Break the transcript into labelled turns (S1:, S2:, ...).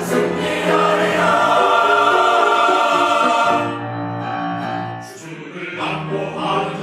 S1: 승리하리라 주를 받고 하는